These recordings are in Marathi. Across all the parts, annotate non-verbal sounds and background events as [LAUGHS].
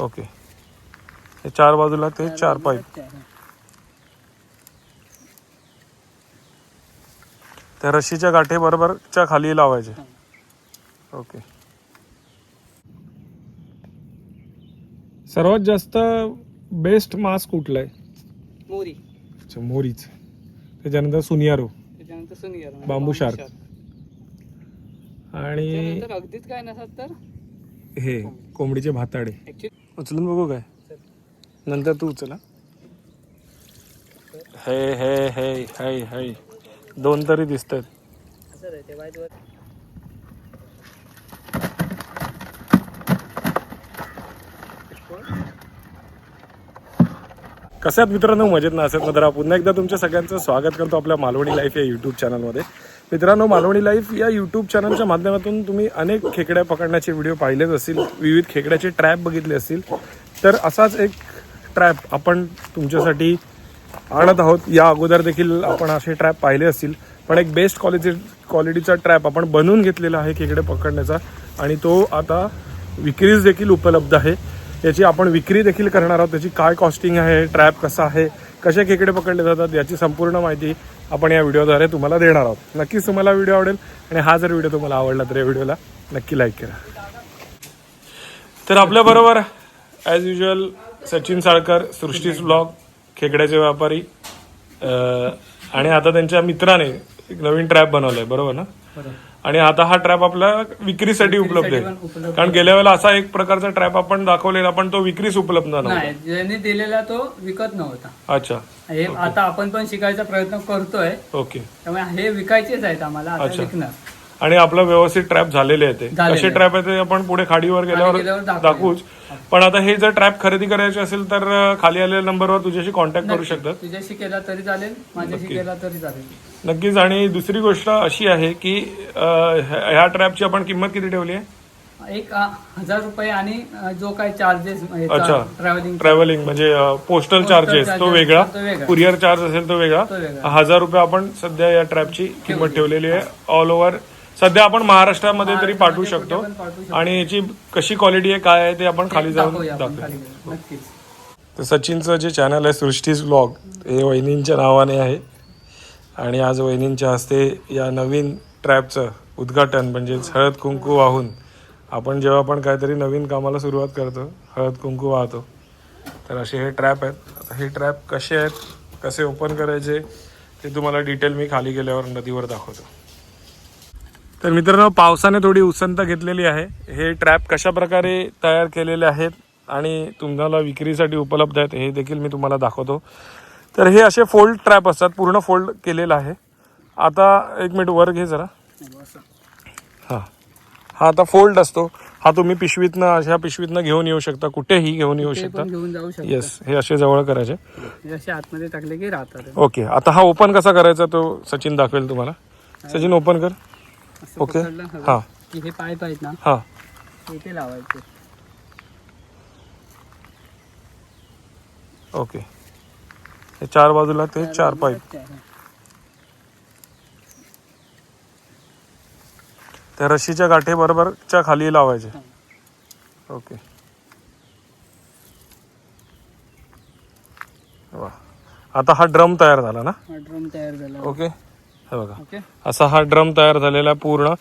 ओके. हे चार बाजूला ते चार पाईप त्या रशीच्या गाठी बरोबरच्या खाली लावायचे. ओके. सर्वात जास्त बेस्ट मास कुठला आहे मोरी. अच्छा मोरीच. त्याच्यानंतर सुनियारो. त्याच्यानंतर सुनियर. बांबू शार्क. आणि अगदीच काय नसत तर? हे कोंबडीचे भाताडे. उचलून बघू काय? नंतर तू उचला हे. हे हे हे हे दोन तरी दिसत आहेत असं आहे ते वाईट वर कशात आहेत मित्रांनो? मजेत ना? असेल तर पुन्हा एकदा तुमच्या सगळ्यांचं स्वागत करतो आपल्या मालवणी लाईफ या यूट्यूब चॅनलमध्ये मित्रांनो मालवणी लाईफ या यूट्यूब चॅनलच्या माध्यमातून तुम्ही अनेक खेकड्या पकडण्याचे व्हिडिओ पाहिलेच असतील विविध खेकड्याचे ट्रॅप बघितले असतील. तर असाच एक ट्रॅप आपण तुमच्यासाठी आणत आहोत. या अगोदर देखील आपण असे ट्रॅप पाहिले असतील. पण एक बेस्ट क्वालिटी क्वालिटीचा ट्रॅप आपण बनवून घेतलेला आहे खेकडे पकडण्याचा. आणि तो आता विक्रीस देखील उपलब्ध आहे. याची आपण विक्री देखील करणार आहोत त्याची काय कॉस्टिंग आहे ट्रॅप कसा आहे कसे खेकडे पकडले जातात याची संपूर्ण माहिती आपण या व्हिडिओद्वारे तुम्हाला देणार आहोत. नक्कीच तुम्हाला व्हिडिओ आवडेल आणि हा जर व्हिडिओ तुम्हाला आवडला तर या व्हिडिओला नक्की लाईक करा. तर आपल्याबरोबर ॲज युजल सचिन साळकर सृष्टीस ब्लॉग खेकड्याचे व्यापारी आणि आता त्यांच्या मित्राने एक नवीन ट्रॅप बनवलाय बरोबर ना? आणि आता हा ट्रॅप आपल्या विक्रीसाठी उपलब्ध आहे. कारण गेल्या वेळेला असा एक प्रकारचा ट्रॅप आपण दाखवलेला पण तो विक्रीस उपलब्ध नाही ज्याने दिलेला तो विकत नव्हता. अच्छा. हे आता आपण पण शिकायचा प्रयत्न करतोय. ओके. त्यामुळे हे विकायचेच आहेत आम्हाला आता अच्छा. विकणार. आणि आपलं व्यवस्थित ट्रॅप झालेले आहे ते. कसे. ट्रॅप आहे. ते आपण पुढे खाडीवर गेल्यावर. दाखवूच. पण आता हे जर ट्रॅप खरेदी करायचे असेल तर खाली आलेल्या नंबरवर तुझ्याशी कॉन्टॅक्ट करू शकतात. तुझ्याशी केला तरी चालेल माझ्याशी केला तरी चालेल. नक्कीच. आणि दुसरी गोष्ट अशी आहे की ह्या ट्रॅपची आपण किंमत किती ठेवली आहे? एक हजार रुपये आणि जो काय चार्जेस अच्छा. ट्रॅव्हलिंग ट्रॅव्हलिंग म्हणजे पोस्टल चार्जेस तो वेगळा. कुरिअर चार्ज असेल तो वेगळा. हजार रुपये आपण सध्या या ट्रॅपची किंमत ठेवलेली आहे. ऑल ओव्हर सध्या आपण महाराष्ट्रामध्ये तरी पाठवू शकतो. आणि याची कशी क्वालिटी आहे काय आहे ते आपण खाली जाऊन नक्कीच. तर सचिनचं जे चॅनल आहे सृष्टीज ब्लॉग हे वहिनींच्या नावाने आहे. आणि आज वहिनींच्या हस्ते या नवीन ट्रॅपचं उद्घाटन म्हणजेच हळद कुंकू वाहून आपण जेव्हा पण काहीतरी नवीन कामाला सुरुवात करतो हळद कुंकू वाहतो. तर असे हे ट्रॅप आहेत. आता हे ट्रॅप कसे आहेत कसे ओपन करायचे ते तुम्हाला डिटेल मी खाली गेल्यावर नदीवर दाखवतो. तर मित्रांनो पावसाने थोडी उसंत घेतलेली आहे. हे ट्रॅप कशा प्रकारे तयार केलेले आहेत आणि तुम्हाला विक्रीसाठी उपलब्ध आहेत हे देखील मी तुम्हाला दाखवतो. तर हे असे फोल्ड ट्रॅप असतात पूर्ण फोल्ड केलेलं आहे. आता एक मिनिट वर घे जरा. हां. हा आता फोल्ड असतो. हा तुम्ही पिशवीतनं अशा पिशवीतनं घेऊन येऊ शकता. कुठेही घेऊन येऊ शकता. येस हे असे जवळ करायचे. असे आतमध्ये टाकले की राहतात. ओके आता हा ओपन कसा करायचा तो सचिन दाखवेल तुम्हाला. सचिन ओपन कर. असं ओके. पकडलं हवं हां. की हे पाईप आहेत ना हां. इथे लावायचे. ओके. हे चार बाजूला ते चार पाईप त्या रशीच्या गाठी बरोबरच्या खाली लावायचे. ओके. वा. आता हा ड्रम तयार झाला ना? ड्रम तयार झाला. ओके. हे बघा. असा हा ड्रम तयार झालेला आहे पूर्ण.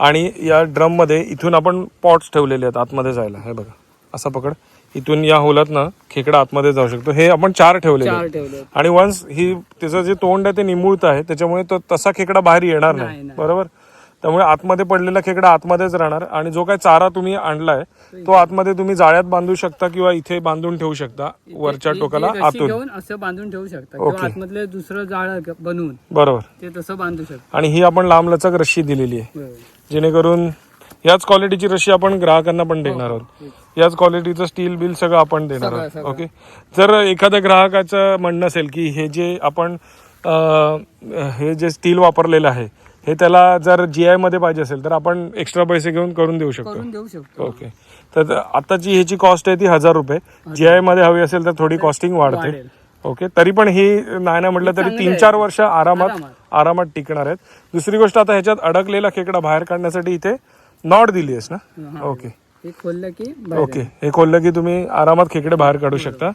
आणि या ड्रममध्ये इथून आपण पॉट्स ठेवलेले आहेत आतमध्ये जायला. हे बघा. असा पकड. इथून या होलात ना खेकडा आतमध्ये जाऊ शकतो. हे आपण चार ठेवलेले आणि वन्स ही त्याचं जे तोंड आहे ते निमुळत आहे त्याच्यामुळे तो तसा खेकडा बाहेर येणार नाही. बरोबर? त्यामुळे आतमध्ये पडलेला खेकडा आतमध्येच राहणार. आणि जो काही चारा तुम्ही आणलाय तो आतमध्ये तुम्ही जाळ्यात बांधू शकता किंवा इथे बांधून ठेवू शकता वरच्या ही- टोकाला ही आतून. असं बांधून ठेवू शकता ओके. किंवा आतमधले दुसरं जाळ बनवून बरोबर. ते तसं बांधू शकता. आणि ही आपण लांब लचक रशी दिलेली आहे. जेणेकरून याच क्वालिटीची रशी आपण ग्राहकांना पण देणार आहोत. याच क्वालिटीचं स्टील बिल सगळं आपण देणार आहोत. ओके? जर एखाद्या ग्राहकाचं म्हणणं असेल की हे जे आपण हे जे स्टील वापरलेलं आहे हे त्याला जर जी आयमध्ये पाहिजे असेल तर आपण एक्स्ट्रा पैसे घेऊन करून देऊ शकतो. करून देऊ शकतो. ओके तर आताची ह्याची कॉस्ट आहे ती हजार रुपये. जी आयमध्ये हवी असेल तर थोडी कॉस्टिंग वाढते. वाढेल. ओके तरी पण ही नाही ना म्हटलं तरी तीन. चार वर्ष आरामात आरामात. टिकणार आहेत. दुसरी गोष्ट आता ह्याच्यात अडकलेला खेकडा बाहेर काढण्यासाठी इथे नॉट दिली आहेस ना. ओके हे खोललं की बाहेर. ओके हे खोललं की तुम्ही आरामात खेकडे बाहेर काढू शकता.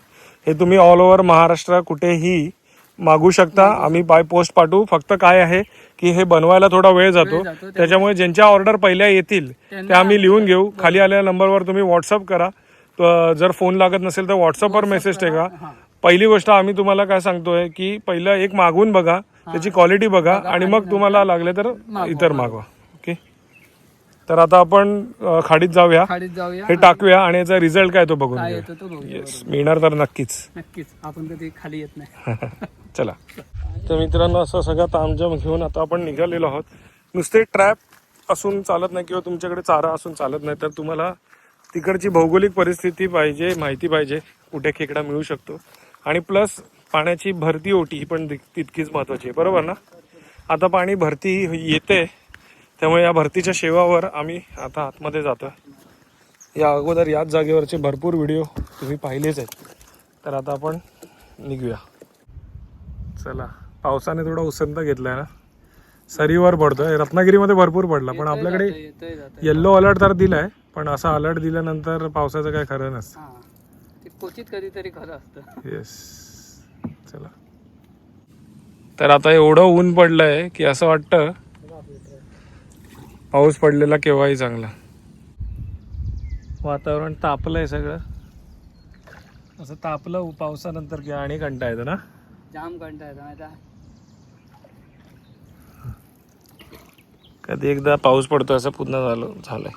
हे तुम्ही ऑल ओव्हर महाराष्ट्र कुठेही मागू शकता. आम्ही बाय पोस्ट पाठवू. फक्त काय आहे की हे बनवायला थोडा वेळ जातो. त्याच्यामुळे ज्यांच्या ऑर्डर पहिल्या येतील त्यांना ते आम्ही लिहून घेऊ. खाली आलेल्या नंबरवर तुम्ही व्हॉट्सअप करा. त- जर फोन लागत नसेल तर व्हॉट्सअपवर मेसेज टाका. पहिली गोष्ट आम्ही तुम्हाला काय सांगतोय की पहिलं एक मागवून बघा. त्याची क्वालिटी बघा आणि मग तुम्हाला लागले तर इतर मागवा. तर आता आपण अ, खाडीत जाऊया. खाडीत जाऊया हे टाकूया आणि याचा रिझल्ट काय तो बघून काय येतो तो येस मिळणार तर नक्कीच. [LAUGHS] नक्कीच. आपण कधी खाली येत नाही. [LAUGHS] चला. तर मित्रांनो असं सगळं तामझाम घेऊन आता आपण निघालेलो आहोत. नुसते ट्रॅप असून चालत नाही किंवा तुमच्याकडे चारा असून चालत नाही तर तुम्हाला तिकडची भौगोलिक परिस्थिती पाहिजे माहिती पाहिजे कुठे खेकडा मिळू शकतो. आणि प्लस पाण्याची भरती ओटी ही पण तितकीच महत्वाची आहे. बरोबर ना? आता पाणी भरती येते त्यामुळे या भरतीच्या शेवावर आम्ही आता आतमध्ये जातो या अगोदर याच जागेवरचे भरपूर व्हिडिओ तुम्ही पाहिलेच आहेत. तर आता आपण निघूया. चला पावसाने थोडा उसंत घेतलाय ना? सरीवर पडतोय. रत्नागिरीमध्ये भरपूर पडला पण आपल्याकडे. येल्लो अलर्ट तर दिलाय पण असा अलर्ट दिल्यानंतर पावसाचं काय खरं नसतं. क्वचित कधीतरी खरं असतं. येस चला. तर आता एवढं ऊन पडलंय की असं वाटतं पाऊस पडलेला केव्हाही चांगला. वातावरण तापलंय सगळं. असं तापलं पावसानंतर की आणि कंटा येतो ना? जाम कंटाळा येतो आहे? कधी एकदा पाऊस पडतो असं पुन्हा झालं झालंय.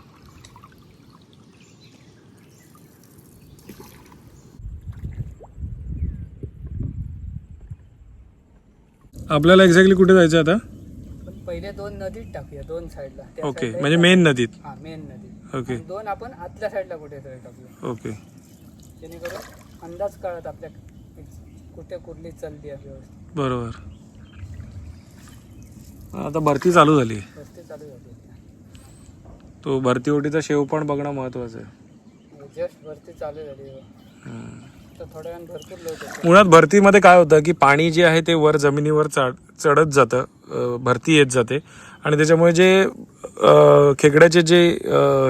आपल्याला एक्झॅक्टली कुठे जायचं आता? पहिले दोन नदीत टाकूया दोन साईडला त्या ओके side ला म्हणजे एक मेन नदीत. हा मेन नदी ओके आणि दोन आपण आतल्या साईडला कुठेतरी टाकूया. ओके जेणेकरून अंदाज कळत आपल्या कुठे कुठली चालली आहे व्यवस्थित. बरोबर. आता भरती चालू झाली. रस्ते चालू झाले तो भरती ओटीचा शेव पण बघणं महत्वाचं आहे. जस्ट भरती चालू झाली तर थोड्या वेळानं भरपूर लोक येतात. मुळात भरतीमध्ये काय होतं की पाणी जे आहे ते वर जमिनीवर चढ चढत जातं. भरती येत जाते. आणि त्याच्यामुळे जे खेकड्याचे जे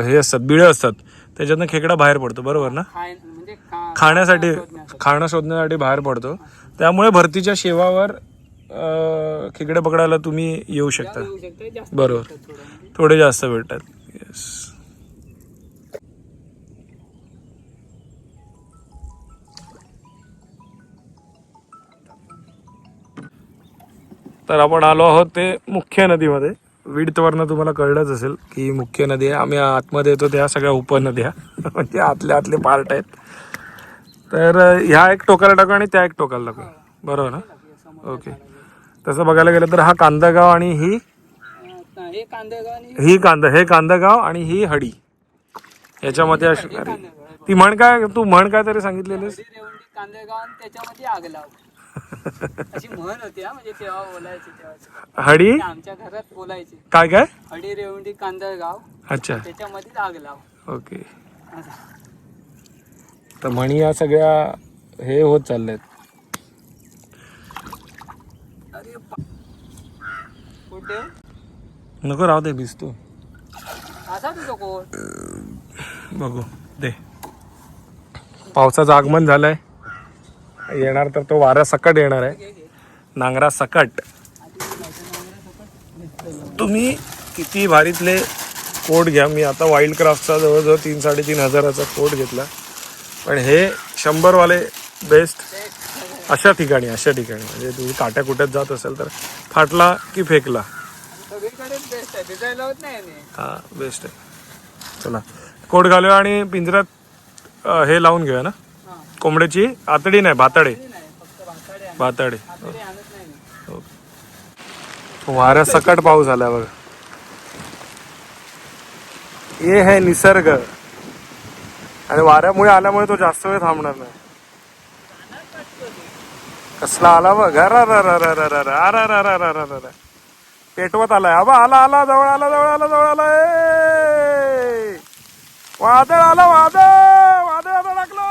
हे असतात बिळं असतात त्याच्यातनं खेकडा बाहेर पडतो बरोबर ना? म्हणजे खाण्यासाठी. खाणं शोधण्यासाठी. बाहेर पडतो. त्यामुळे भरतीच्या शेवावर खेकडे पकडायला तुम्ही येऊ शकता. बरोबर. थोडे. जास्त भेटतात. येस तर आपण आलो आहोत ते मुख्य नदीमध्ये. विडतवरनं तुम्हाला कळलंच असेल की मुख्य नदी आहे. आम्ही आतमध्ये येतो त्या सगळ्या उपनद्या. म्हणजे आतले आतले पार्ट आहेत. तर ह्या एक टोकाला टाकू आणि त्या एक टोकाला टाकू. बरोबर ना? ओके तसं बघायला गेलं तर हा कांदागाव आणि ही हे ही कांदा हे कांदागाव आणि ही हडी. याच्यामध्ये अशी ती म्हण काय? तू म्हण काय तरी सांगितलेलीस? कांदेगाव त्याच्यामध्ये आग लाव अशी म्हण होती हा म्हणजे तेव्हा बोलायची तेव्हा हडी? आमच्या घरात बोलायचे. काय काय? हळदी रेवंडी कांदेगाव अच्छा. त्याच्यामध्येच आग लाव. ओके. तर म्हणी या सगळ्या हे होत चालल्यात. अरे कुठे? नको राहू दे भिजतो. असा तुझं कोण? बघू दे. पावसाचं आगमन झालंय. येणार तर तो वारा सकट येणार आहे. नांगरा सकट. तुम्ही किती भारीतले कोट घ्या. मी आता वाईल्ड क्राफ्टचा जवळजवळ तीन साडेतीन हजाराचा कोट घेतला. पण हे शंभरवाले बेस्ट अशा ठिकाणी अशा ठिकाणी. म्हणजे तुम्ही काट्या कुट्यात जात असेल तर फाटला की फेकला. हा बेस्ट आहे. चला. कोट घालूया आणि पिंजऱ्यात हे लावून घेऊया ना? कोंबड्याची आतडी नाही भाताडे भाताडे वाऱ्या सकट पाऊस आला बघ हे है निसर्ग आणि वाऱ्यामुळे आल्यामुळे तो जास्त वेळ थांबणार नाही कसला आला बघ अरा पेटवत आलाय अबा आला आला जवळ आला जवळ आला जवळ आला वादळ आला वादळ वादळ आता टाकलं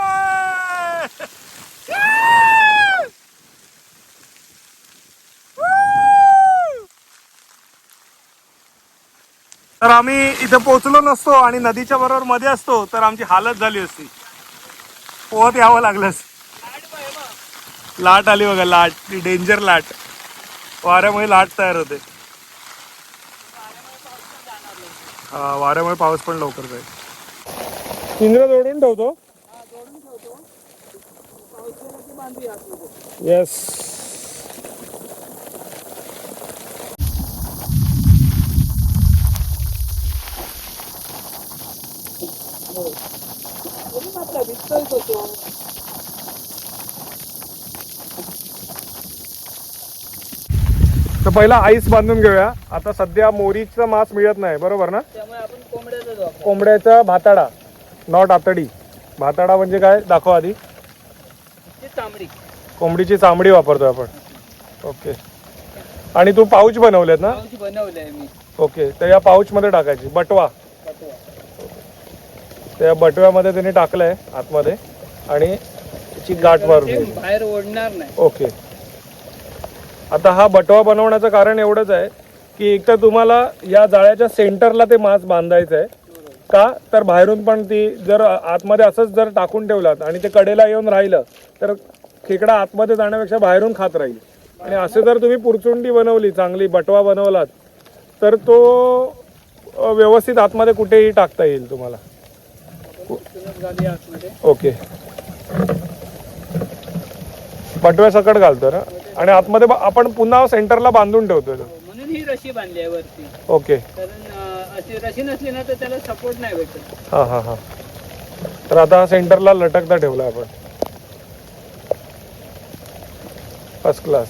तर आम्ही इथे पोहोचलो नसतो आणि नदीच्या बरोबर मध्ये असतो तर आमची हालत झाली असती. पोहत यावं लागलं. लाट आली बघा लाट ती डेंजर लाट. वाऱ्यामुळे लाट तयार होते. हा वाऱ्यामुळे पाऊस पण लवकर जाईल. पिंजरा जोडून ठेवतो. येस तर पहिला आईस बांधून घेऊया. आता सध्या मोरीचा मांस मिळत नाही बरोबर ना? त्यामुळे आपण कोंबड्याचा भाताडा नॉट आतडी. भाताडा म्हणजे काय? दाखव आधी. तांबडी. कोंबडीची चामडी वापरतोय आपण. ओके. आणि तू पाऊच बनवलेत ना? मी. ओके. तर या पाऊच मध्ये टाकायची बटवा. त्या बटव्यामध्ये त्याने टाकलंय आतमध्ये आणि त्याची गाठ मारून. बाहेर ओढणार नाही. ओके. आता हा बटवा बनवण्याचं कारण एवढंच आहे की एक तर तुम्हाला या जाळ्याच्या सेंटरला ते मांस बांधायचं आहे का? तर बाहेरून पण ती जर आतमध्ये असंच जर टाकून ठेवलात आणि ते कडेला येऊन राहिलं तर खेकडा आतमध्ये जाण्यापेक्षा बाहेरून खात राहील. आणि असे जर तुम्ही पुरचुंडी बनवली चांगली बटवा बनवलात तर तो व्यवस्थित आतमध्ये कुठेही टाकता येईल तुम्हाला. आतमध्ये. ओके. बटव्या सकट घालतो ना? आणि आतमध्ये ब- आपण पुन्हा सेंटरला बांधून ठेवतोय तो. हो, म्हणून ही रशी बांधली आहे वरती. ओके. कारण अं, अशी रशी नसली ना तर त्याला सपोर्ट नाही भेटत. हां हां हां. तर आता सेंटरला लटकता ठेवला आपण. फर्स्ट क्लास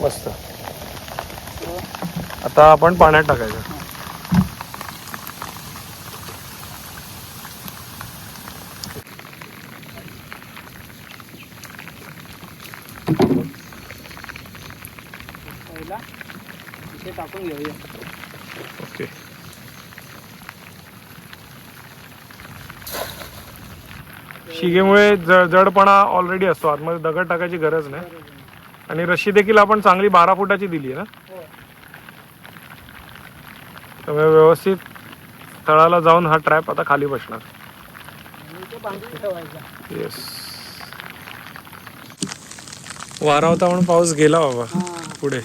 मस्त. आता आपण पाण्यात टाकायचं. टाकून घेऊया. ओके. शिगेमुळे जडपणा ऑलरेडी असतो. आतमध्ये दगड टाकायची गरज नाही. आणि रशी देखील आपण चांगली बारा फुटाची दिली आहे ना? त्यामुळे व्यवस्थित तळाला जाऊन हा ट्रॅप आता खाली बसणार. येस वारा होता म्हणून पाऊस गेला बाबा. हा. पुढे.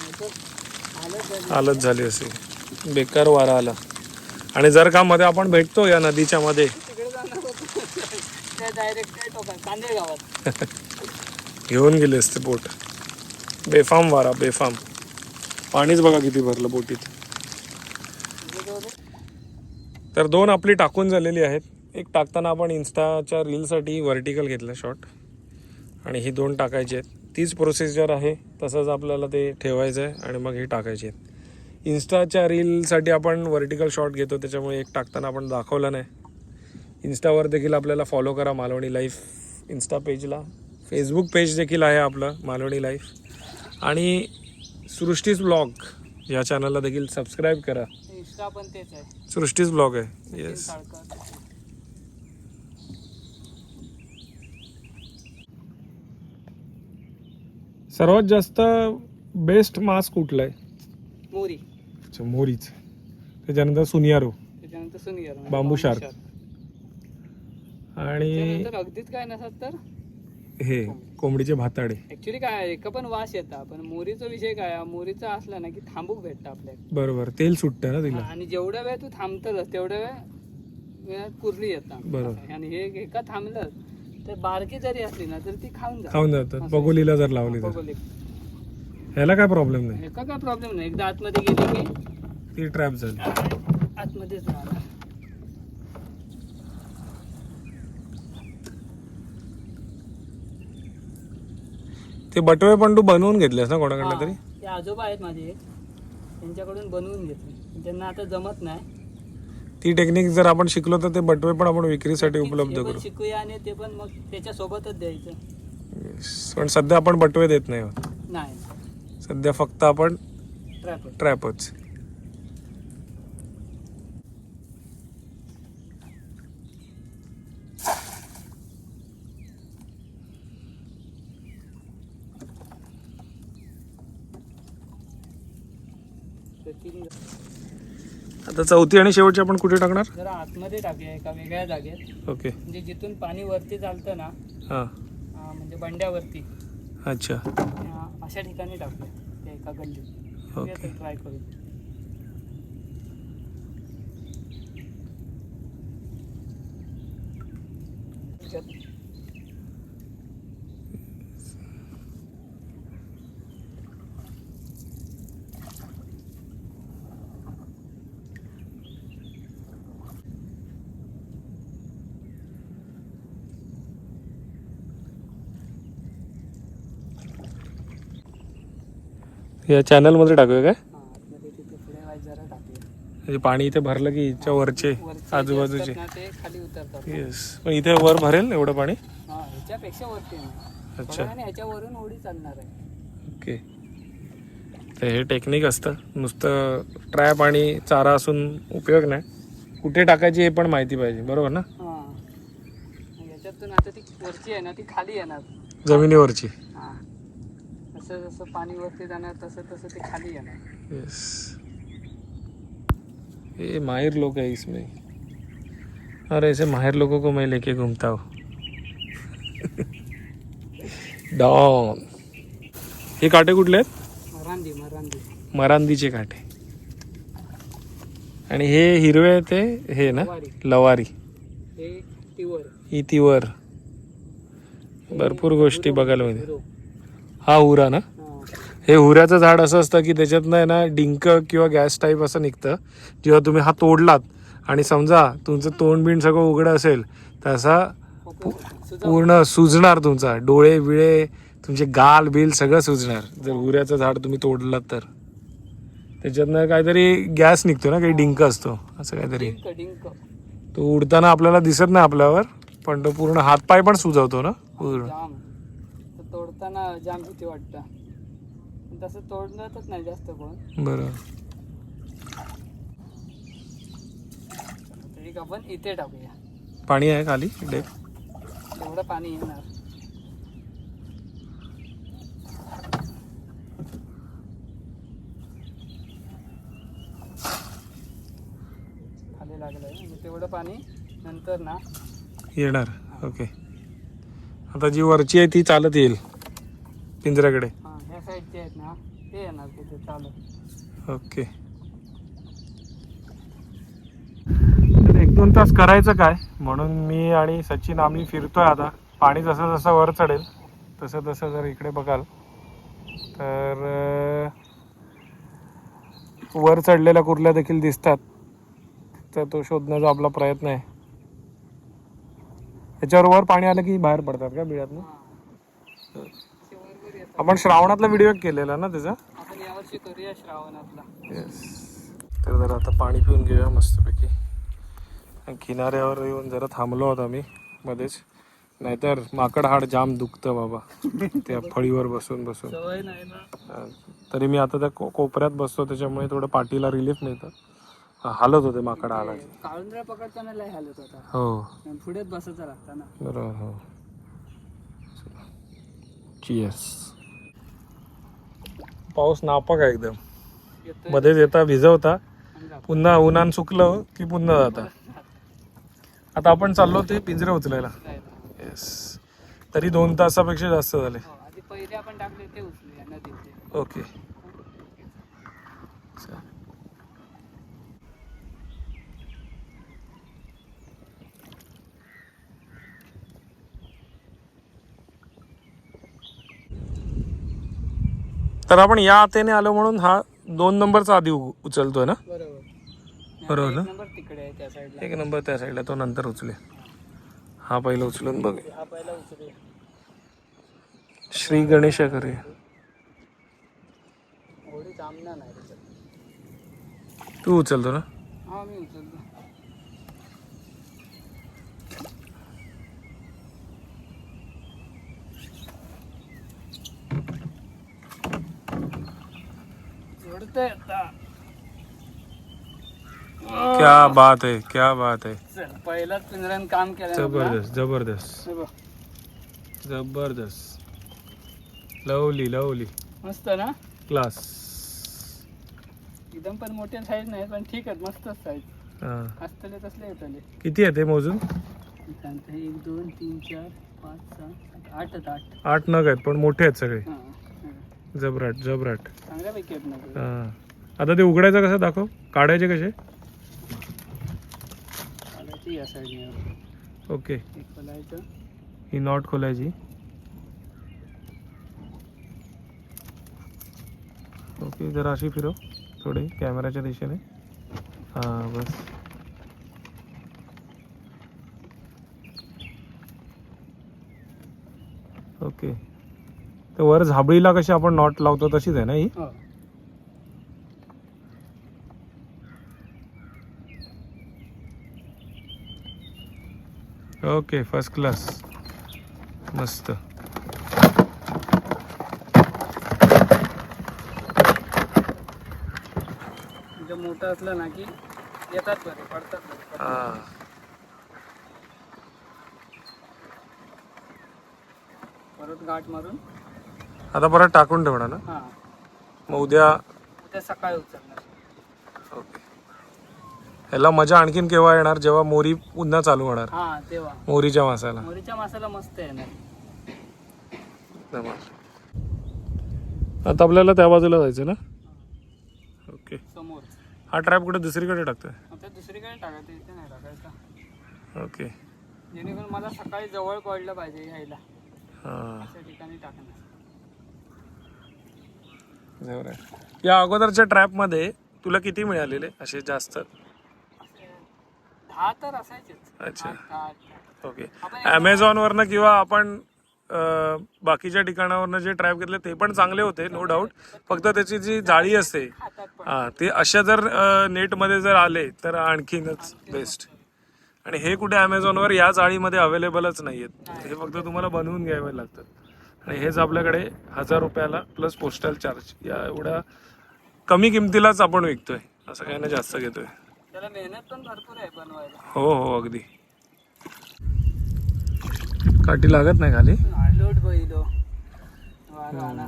हालत झाली असे बेकार वारा आला. आणि जर का मध्ये आपण भेटतो या नदीच्या मध्ये. [LAUGHS] घेऊन गेले असते बोट. बेफाम वारा बेफाम. पाणीच बघा किती भरलं बोटीत. तर दोन आपली टाकून झालेली आहेत. एक टाकताना आपण इन्स्टाच्या रीलसाठी व्हर्टिकल घेतलं शॉट आणि ही दोन टाकायची आहेत. तीच प्रोसिजर आहे. तसंच आपल्याला ते ठेवायचं आहे आणि मग ही टाकायची आहेत. इन्स्टाच्या रीलसाठी आपण व्हर्टिकल शॉट घेतो. त्याच्यामुळे एक टाकताना आपण दाखवलं नाही. इन्स्टावर देखील आपल्याला फॉलो करा मालवणी लाईफ इन्स्टा पेजला फेसबुक पेज देखील आहे आपलं मालवणी लाईफ आणि सृष्टीज ब्लॉग या चॅनलला देखील सबस्क्राईब करा. पण तेच आहे. सृष्टीज ब्लॉग आहे. येस सर्वात जास्त बेस्ट मास कुठला आहे? मोरी. अच्छा मोरीच. त्याच्यानंतर सुनियारो. त्याच्यानंतर सुनियर. बांबू शार्क. आणि त्याच्यानंतर अगदीच काय नसत तर? हे कोंबडीचे भाताडे. ऍक्च्युली काय एक पण वास येतात पण मोरीचा विषय काय मोरीचा असला ना की थांबूक भेटतं आपल्याला. बरोबर तेल सुटतं ना तिला. आणि जेवढ्या वेळ तू थांबतलस तेवढ्या वेळ वेळात कुर्ली येतात बरोबर. आणि हे एका थांबलं तर बारकी जरी असली ना तर ती खाऊन खाऊन जातात बगोलीला जर लावली तर. ह्याला काय प्रॉब्लेम नाही. एका काय प्रॉब्लेम नाही. एकदा आतमध्ये गेली की ती ट्रॅप झाली. आतमध्येच राहणार ते बटवे पण तू बनवून घेतलेस ना कोणाकडनं तरी? ते आजोबा आहेत माझे त्यांच्याकडून बनवून घेतले. त्यांना आता जमत नाही. ती टेक्निक जर आपण शिकलो तर ते बटवे पण आपण विक्रीसाठी उपलब्ध हे पण करू. शिकूया आणि ते पण मग त्याच्या सोबतच द्यायचं. Yes. पण सध्या आपण बटवे देत नाही आहोत. नाही. सध्या फक्त आपण ट्रॅप ट्रॅपच तीन आता चौथी आणि शेवटची आपण कुठे टाकणार? जरा आतमध्ये टाकूया एका वेगळ्या जागेत. ओके. म्हणजे जिथून पाणी वरती चालतं ना हां. म्हणजे बंड्यावरती. अच्छा. अशा ठिकाणी टाकूया एका गल्लीत. ओके. ट्राय करू त्याच्यात या चॅनलमध्ये टाकूया काय? आतमध्ये तिथे पुढे वाईट जरा टाकूया. म्हणजे पाणी इथे भरलं की इथच्या वरचे वरचे जे आजूबाजूचे. असतात ना, ते खाली उतरतात. येस पण इथे वर भरेल एवढं पाणी? हा ह्याच्यापेक्षा वरती नाही. अच्छा. ह्याच्यावरून चालणार आहे. ओके तर हे टेक्निक असतं. नुसतं ट्रॅप आणि चारा असून उपयोग नाही. कुठे टाकायची हे पण माहिती पाहिजे बरोबर ना? हा. मग याच्यातून आता ती वरची आहे ना ती खाली येणार. जमिनीवरची. हा. जसं जसं पाणी वरती जाणार तसं तसं ते खाली येणार. यस ये माहिर लोग है इसमें. और ऐसे माहिर लोगों को मैं लेके घूमता हूँ। डॉन हे काटे कुठले आहेत? मरांदी मरांदी मरांदीचे काटे. आणि हे हिरवे ते हे ना? लवारी. लवारी. हे तिवर. ही तीवर. भरपूर गोष्टी बघायला मिळते हा हुरा ना? हा हुऱ्याचं झाड असं असतं की त्याच्यातनं आहे ना डिंक किंवा गॅस टाईप असं निघतं. जेव्हा तुम्ही हा तोडलात आणि समजा तुमचं तोंड बिंड सगळं उघडं असेल तर असा पूर्ण सुजणार तुमचा. डोळे बिळे तुमचे गाल बिल सगळं सुजणार. जर हुऱ्याचं झाड तुम्ही तोडलात तर. त्याच्यातनं काहीतरी गॅस निघतो ना काही डिंक असतो असं काहीतरी. तो उडताना आपल्याला दिसत नाही आपल्यावर पण तो पूर्ण हातपाय पण सुजवतो ना पूर्ण. तोडताना जाम भीती वाटतं. तसं तोडतच नाही जास्त कोण. बरं. तरी आपण इथे टाकूया. पाणी आहे खाली? डेप तेवढं पाणी येणार. खाली लागलंय. म्हणजे तेवढं पाणी नंतर ना. येणार. ओके. आता जी वरची आहे ती चालत येईल. पिंजऱ्याकडे हा ह्या साईडचे आहेत ना ते येणार तिथे चालत ओके. तर एक दोन तास करायचं काय म्हणून मी आणि सचिन आम्ही फिरतोय आता. पाणी जसं जसं वर चढेल तसं तसं जर इकडे बघाल तर अं, वर चढलेल्या कुर्ल्या देखील दिसतात. तर तो शोधण्याचा आपला प्रयत्न आहे. त्याच्यावर वर पाणी आलं की बाहेर पडतात का बिळातनं हा ते वरवर येतात आपण श्रावणातला व्हिडिओ केलेला ना त्याचा? आपण यावर्षी करूया श्रावणातला. येस तर जरा आता पाणी पिऊन घेऊया मस्तपैकी. किनाऱ्यावर येऊन जरा थांबलो होतो आम्ही मध्येच. नाहीतर माकड हाड जाम दुखतं बाबा. त्या फळीवर बसून बसून. सवय नाही ना. तरी मी आता त्या को- कोपऱ्यात बसतो त्याच्यामुळे थोडं पाठीला रिलीफ मिळतं. हालत होते माकड हाडाचे. काळुंद्रा पकडताना लय हालत होता. हो. पुढेच बसायचं लागतं ना. बरोबर हो. चियर्स पाऊस नापाक आहे एकदम. मध्येच येता भिजवता. पुन्हा उन्हान सुकलं की पुन्हा जाता. आता आपण चाललो ते पिंजरे उचलायला. येस तरी दोन तासापेक्षा जास्त झाले. हो, ओके तर आपण या आतेने आलो म्हणून हा दोन नंबरचा आधी उ- उचलतोय ना? बरोबर बरोबर ना? एक नंबर तिकडे आहे त्या साईडला एक नंबर त्या साईडला तो नंतर उचले हा पहिला उचलून बघ. हा पहिला उचलूया श्री गणेश करे एवढी थांबणार नाही त्याच्यात तू उचलतो ना? हा मी उचलतो. आता. क्या बात है क्या बात है. चल पहिलाच पिंजऱ्यानं काम केलं ना आपलं. जबरदस्त जबरदस्त. हे बघ, जबरदस्त. Lovely lovely. मस्त ना? क्लास. एकदम पण मोठे साईज नाही पण ठीक आहेत मस्तच साईज हा. असतले तसले येतले. किती आहे ते मोजून? एक दोन तीन चार पाच सहा सात, आठ आहेत आठ. आठ नग आहेत पण मोठे आहेत सगळे. हां. जबराट जबराट. चांगल्यापैकी आहेत ना हा. आता ते उघडायचं कसं दाखव? काढायचे कसे? काढायची या साईडने ओके. एक खोलायचं. ही नॉट खोलायची. ओके जरा अशी फिरव. थोडी कॅमेराच्या दिशेने. हां बस. ओके. तर वर झाबळीला कशी आपण नॉट लावतो तशीच आहे ना ही? ओके फर्स्ट क्लास मस्त. मोठं असलं ना की येतात बरे पडतात. हां. परत गाठ मारून. आता परत टाकून ठेवणार ना? हां. मग उद्या उद्या सकाळी उचलणार. ओके. ह्याला मजा आणखीन केव्हा येणार? जेव्हा मोरी पुन्हा चालू होणार. हां तेव्हा. मोरीच्या मासाला. मोरीच्या मासाला मस्त आहे ना आता आपल्याला त्या बाजूला जायचं ना? ओके. समोर. हा ट्रॅप कुठे? दुसरीकडे टाकतोय. आता दुसरीकडे टाकायचं इथे नाही टाकायचं. ओके. जेणेकरून मला सकाळी जवळ पडलं पाहिजे यायला हां. अशा ठिकाणी टाकणार. जवळ आहे. या अगोदरच्या ट्रॅपमध्ये तुला किती मिळालेले असे जास्त? दहा तर असायचेच. अच्छा. ओके. ॲमेझॉनवरनं किंवा आपण अं, बाकीच्या ठिकाणावरनं जे ट्रॅप घेतले ते पण चांगले होते नो डाऊट फक्त त्याची जी जाळी असते हा ते अशा जर नेटमध्ये जर आले तर आणखीनच बेस्ट आणि हे कुठे ॲमेझॉनवर या जाळीमध्ये अवेलेबलच नाही. आहेत हे फक्त तुम्हाला बनवून घ्यावे लागतात. आणि हेच आपल्याकडे हजार रुपयाला प्लस पोस्टल चार्ज या एवढ्या कमी किमतीलाच आपण विकतोय. असं काही नाही जास्त घेतोय. त्याला मेहनत पण भरपूर आहे बनवायला. हो हो अगदी. काठी लागत नाही खाली? लोट बैलो. वारो आणा.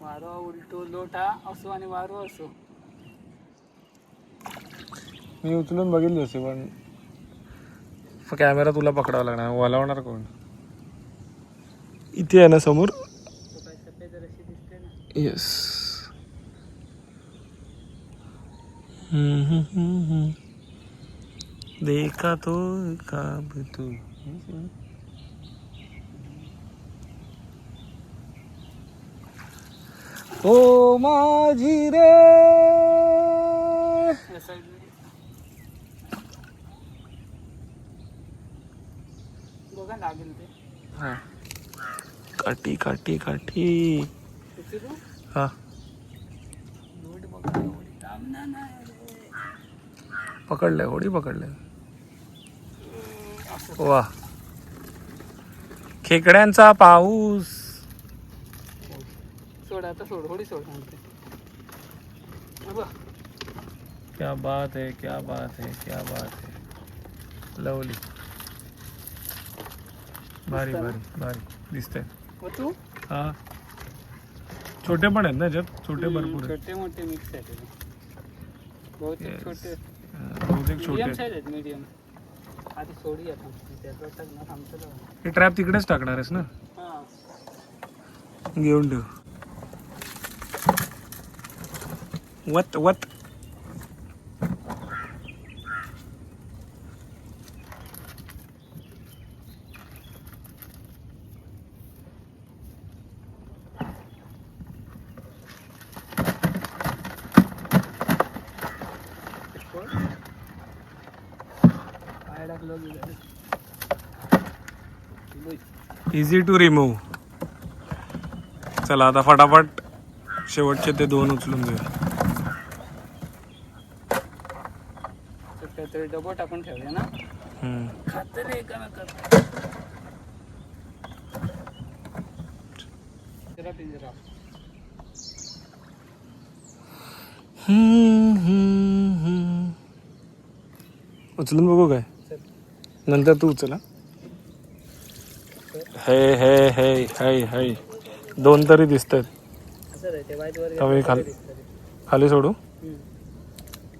वारो उलटो लोटा असो आणि वारो असो. मी उचलून बघितली असे पण कॅमेरा तुला पकडावा लागणार. वलवणार कोण? इथे आहे ना समोर. येस देखा तो काब तू. ओ माझी रे. लागेल ते. हा. काठी काठी काठी उचलू हा। लोट बघा एवढी लांब नाही रे. पकडलंय होडी पकडलंय वा खेकड्यांचा पाऊस। सोड आता सोड होडी सोड सांगते. हे बघ. क्या बात है क्या बात है क्या बात है। लवली। भारी भारी भारी दिसतंय. व तू. हा. छोटे पण आहेत ना याच्यात? छोटे भरपूर आहेत. छोटे मोठे मिक्स आहेत. त्याचे. बहुतेक Yes. छोटे. हा, बहुतेक छोटे मीडियम आहेत. साईज आहेत मीडियम आधी सोडी आता त्याचा टाक ना थांबतो ना. हे ट्रॅप तिकडेच टाकणार आहेस ना? हा. घेऊन ठेव. वत वत पाय टाकलं की झालं. बुई. इझी टू रिमूव्ह चला आता फटाफट शेवटचे ते दोन उचलून त्यात काहीतरी डबो टाकून ठेवले ना? पिंजरा. उचलून बघू काय. नंतर तू उचला हे हे हे हे हे. दोन तरी दिसतात. असं रे ते वाईट वर कमी खाल- दिसतं. खाली सोडू?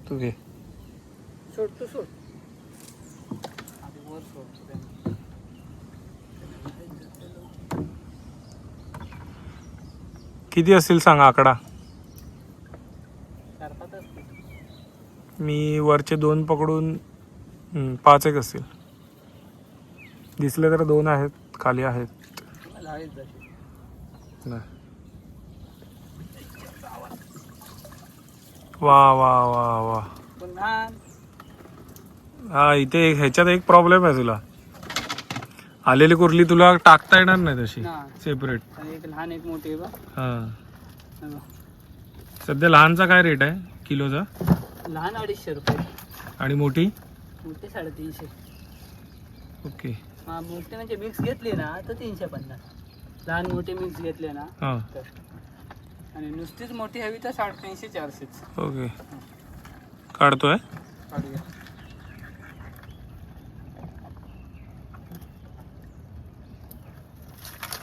तू घे. सोड तू सोड. किती असतील सांग आकडा? मी वरचे दोन पकडून पाच एक असतील. दिसले तर दोन आहेत. खाली आहेत. वा वा वा वा. हा इथे एक- ह्याच्यात एक प्रॉब्लेम आहे तुला. आलेली कुर्ली तुला टाकता येणार नाही तशी. नाही. सेपरेट एक लहान एक मोठी आहे बा. हा. हे बघ. सध्या लहानचा काय रेट आहे? किलोचा? लहान अडीचशे रुपये. आणि मोठी? मोठे साडेतीनशे. ओके. हा मोठे म्हणजे मिक्स घेतले ना तर तीनशे पन्नास. लहान मोठे मिक्स घेतले ना हा. तर. आणि नुसतीच मोठी हवी तर साडेतीनशे चारशेच. ओके. काढतोय? काढूया.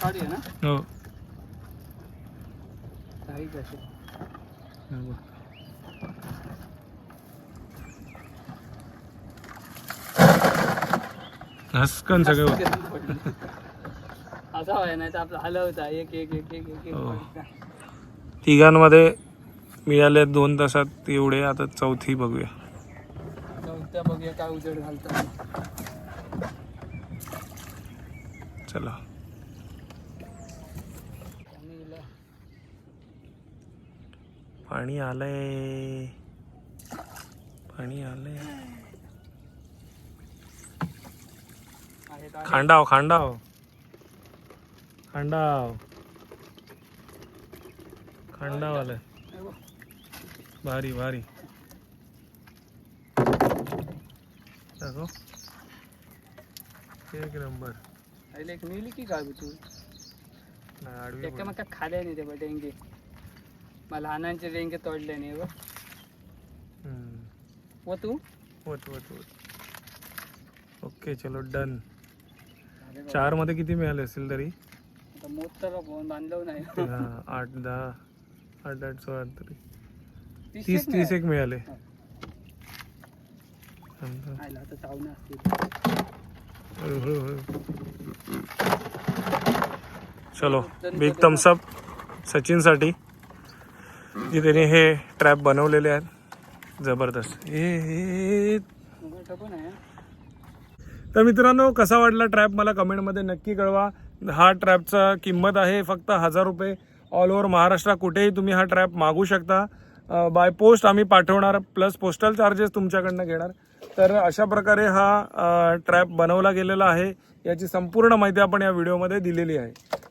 काढूया ना? हो. काही कसे हे बघ. घसकन सगळे. असा व्हाय नाही तर आपला हलवता एक एक एक एक एक एक हो. पडता. तिघांमध्ये मिळाले दोन तासात एवढे आता चौथी बघूया चौथ्या बघूया काय उजेड चला आणि पाणी आलंय पाणी आलंय आहेत- आहेत. खांडाव खांडाव. खांडाव. खांडाव हे बघ. भारी भारी. दाखव. एक नंबर. पहिले एक मिली की काय तू? नाही, आडवी पडली. एकामेका खाल्या नाही ते डेंगे मला लहानांचे डेंगे तोडले नाही बघ. हम्म. व तू? वत वत. ओके चलो डन. चारमध्ये किती मिळाले असतील तरी? मोठ बांधलो नाही. हा, आठ दहा आठ आठ सोळा तरी. तीस तीस एक तीस नाही. एक मिळाले. आयला आता चावणं असतील. चलो बिग थम्सअप सचिनसाठी. जे त्याने हे ट्रॅप बनवलेले आहेत. जबरदस्त. हे आहे तर मित्रांनो कसा वाटला ट्रॅप मला कमेंटमध्ये नक्की कळवा. हा ट्रॅपचा किंमत आहे फक्त हजार रुपये. ऑल ओव्हर महाराष्ट्र कुठेही तुम्ही हा ट्रॅप मागू शकता. बाय पोस्ट आम्ही पाठवणार प्लस पोस्टल चार्जेस तुमच्याकडनं घेणार. तर अशा प्रकारे हा ट्रॅप बनवला गेलेला आहे. याची संपूर्ण माहिती आपण या व्हिडिओमध्ये दिलेली आहे.